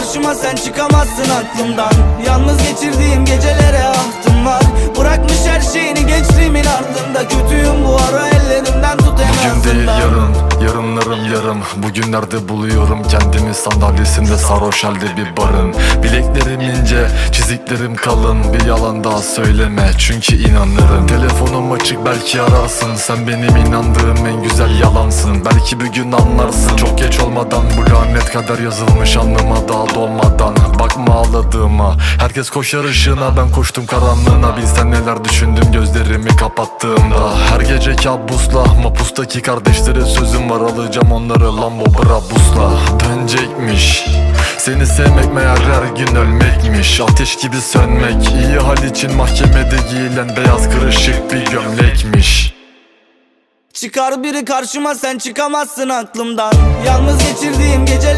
karşıma sen çıkamazsın aklımdan. Yalnız geçirdiğim gecelere ahtım var. Bırakmış her şeyini gençliğimin ardında. Kötüyüm bu ara ellerimden tut en Bugün değil yarın, yarınlarım yarım Bugünlerde buluyorum kendimi. Sandalyesinde sarhoş halde bir barın. Bileklerim ince, çiziklerim kalın. Bir yalan daha söyleme çünkü inanırım. Telefonum açık belki ararsın. Sen benim inandığım en güzel yalansın Belki bir gün anlarsın. Çok geç olmadan bu lanet kadar yazılmış Anlıma daha dolmadan. Bakma ağladığıma. Herkes koşar ışığına. Ben koştum karanlığına. Bilsen neler düşündüm gözlerimi kapattığımda. Her gece kabusla. Mapustaki kardeşlere sözüm var. Alacağım onları Lambo Brabus'la. Dönecekmiş. Seni sevmek meğer her gün ölmekmiş. Ateş gibi sönmek. İyi hal için mahkemede giyilen beyaz kırışık bir gömlekmiş Çıkar biri karşıma sen çıkamazsın aklımdan. Yalnız geçirdiğim geceler